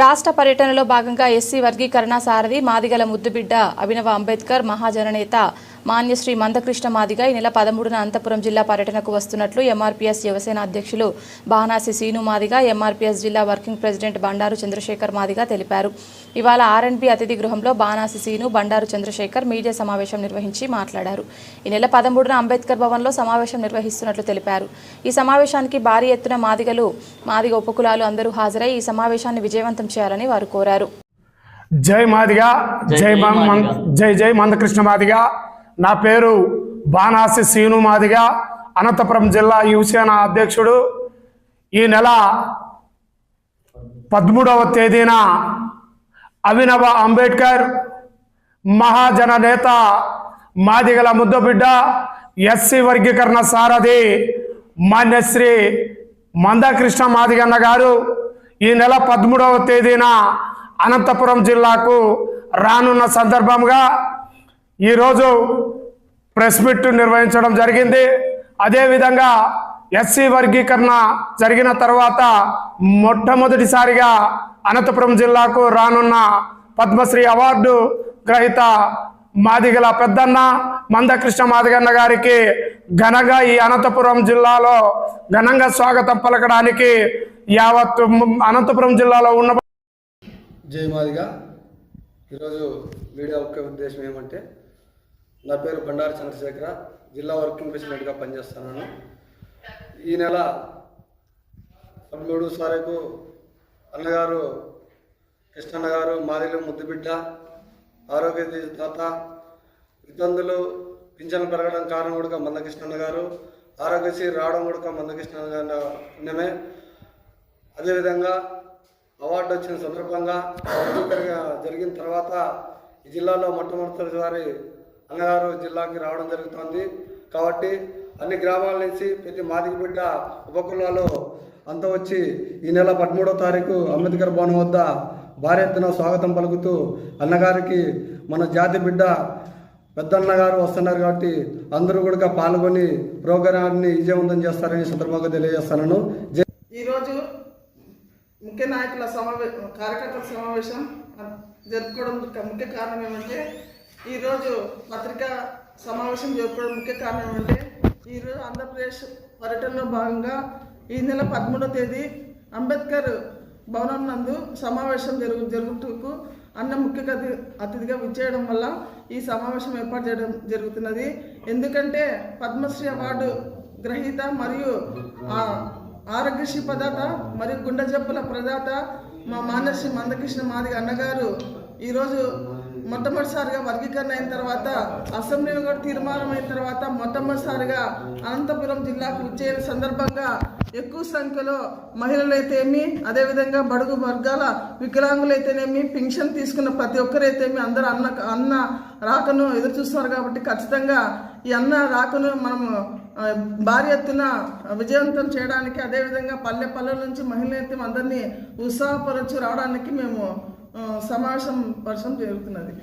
రాష్ట్ర పర్యటనలో భాగంగా ఎస్సీ వర్గీకరణ సారథి మాదిగల ముద్దుబిడ్డ అభినవ అంబేద్కర్ మహాజననేత మాన్యశ్రీ మందకృష్ణ మాదిగ ఈ నెల పదమూడున అనంతపురం జిల్లా పర్యటనకు వస్తున్నట్లు ఎంఆర్పీఎస్ యువసేన అధ్యక్షులు బాణాసి సీను మాదిగ ఎంఆర్పీఎస్ జిల్లా వర్కింగ్ ప్రెసిడెంట్ బండారు చంద్రశేఖర్ మాదిగ తెలిపారు. ఇవాళ ఆర్ఎండ్బి అతిథి గృహంలో బాణాసి సీను బండారు చంద్రశేఖర్ మీడియా సమావేశం నిర్వహించి మాట్లాడారు. ఈ నెల పదమూడున అంబేద్కర్ భవన్లో సమావేశం నిర్వహిస్తున్నట్లు తెలిపారు. ఈ సమావేశానికి భారీ ఎత్తున మాదిగలు మాదిగ ఉపకులాలు అందరూ హాజరై ఈ సమావేశాన్ని విజయవంతం చేయాలని వారు కోరారు. జై మాదిగా జై జై జై మందకృష్ణ మాదిగా. నా పేరు బాణాసి సీను మాదిగా అనంతపురం జిల్లా యువసేన అధ్యక్షుడు. ఈ నెల పదమూడవ తేదీన అభినవ అంబేద్కర్ మహాజన నేత మాదిగల ముద్దబిడ్డ ఎస్సీ వర్గీకరణ సారథి మాన్యశ్రీ మందకృష్ణ మాదిగన్న గారు. ఈ నెల పదమూడవ తేదీన అనంతపురం జిల్లాకు రానున్న సందర్భంగా ఈరోజు ప్రెస్ మీట్ నిర్వహించడం జరిగింది. అదేవిధంగా ఎస్సీ వర్గీకరణ జరిగిన తర్వాత మొట్టమొదటిసారిగా అనంతపురం జిల్లాకు రానున్న పద్మశ్రీ అవార్డు గ్రహీత మాదిగల పెద్దన్న మందకృష్ణ మాదిగన్న గారికి ఘనంగా ఈ అనంతపురం జిల్లాలో ఘనంగా స్వాగతం పలకడానికి యావత్ అనంతపురం జిల్లాలో ఉన్న జయ మాదిగ. ఈరోజు వీడియో ముఖ్య ఉద్దేశం ఏమంటే నా పేరు బండారు చంద్రశేఖర జిల్లా వర్కింగ్ ప్రెసిడెంట్గా పనిచేస్తున్నాను. ఈ నెల పదమూడు తారీఖు అన్నగారు కృష్ణన్న గారు మాదిగ ముద్దుబిడ్డ ఆరోగ్య దాత వితందులు పింఛను పెరగడం కారణం కూడా మందకృష్ణన్న గారు ఆరోగ్యశ్రీ రావడం కూడా మందకృష్ణ గారి పుణ్యమే. అదేవిధంగా అవార్డు వచ్చిన సందర్భంగా జరిగిన తర్వాత ఈ జిల్లాలో మొట్టమొదటిసారి అన్నగారు జిల్లాకి రావడం జరుగుతుంది. కాబట్టి అన్ని గ్రామాల నుంచి ప్రతి మాదిక బిడ్డ ఉపకులాలు అంతా వచ్చి ఈ నెల పదమూడవ తారీఖు అంబేద్కర్ భవన్ వద్ద భారీ ఎత్తున స్వాగతం పలుకుతూ అన్నగారికి మన జాతి బిడ్డ పెద్దన్న గారు వస్తున్నారు కాబట్టి అందరూ కూడా పాల్గొని ప్రోగ్రాన్ని విజయవంతం చేస్తారని సందర్భంగా తెలియజేస్తున్నాను ఈరోజు ముఖ్య నాయకుల సమావేశం కార్యకర్తల సమావేశం జరుపుకోవడం ముఖ్య కారణం ఏమంటే ఈరోజు పత్రికా సమావేశం జరుపుకోవడం ముఖ్య కారణం అంటే ఈరోజు ఆంధ్రప్రదేశ్ పర్యటనలో భాగంగా ఈ నెల పదమూడవ తేదీ అంబేద్కర్ భవనం నందు సమావేశం జరుగు జరుగుటకు అన్న ముఖ్య అతిథిగా విచ్చేయడం వల్ల ఈ సమావేశం ఏర్పాటు చేయడం జరుగుతున్నది. ఎందుకంటే పద్మశ్రీ అవార్డు గ్రహీత మరియు ఆరోగ్యశ్రీ ప్రదాత మరియు గుండె జబ్బుల ప్రదాత మా మానసి మందకృష్ణ మాదిగ అన్నగారు ఈరోజు మొట్టమొదటిసారిగా వర్గీకరణ అయిన తర్వాత అసెంబ్లీలో కూడా తీర్మానం అయిన తర్వాత మొట్టమొదటిసారిగా అనంతపురం జిల్లాకు వచ్చే సందర్భంగా ఎక్కువ సంఖ్యలో మహిళలైతేమి అదేవిధంగా బడుగు వర్గాల వికలాంగులైతేనేమి పింఛన్ తీసుకున్న ప్రతి ఒక్కరైతేమి అందరూ అన్న అన్న రాకను ఎదురు చూస్తున్నారు కాబట్టి ఖచ్చితంగా ఈ అన్న రాకను మనము భారీ ఎత్తున విజయవంతం చేయడానికి అదేవిధంగా పల్లె పల్లెల నుంచి మహిళలు అందరినీ ఉత్సాహపరచు రావడానికి మేము సమావేశం పరచడం జరుగుతున్నది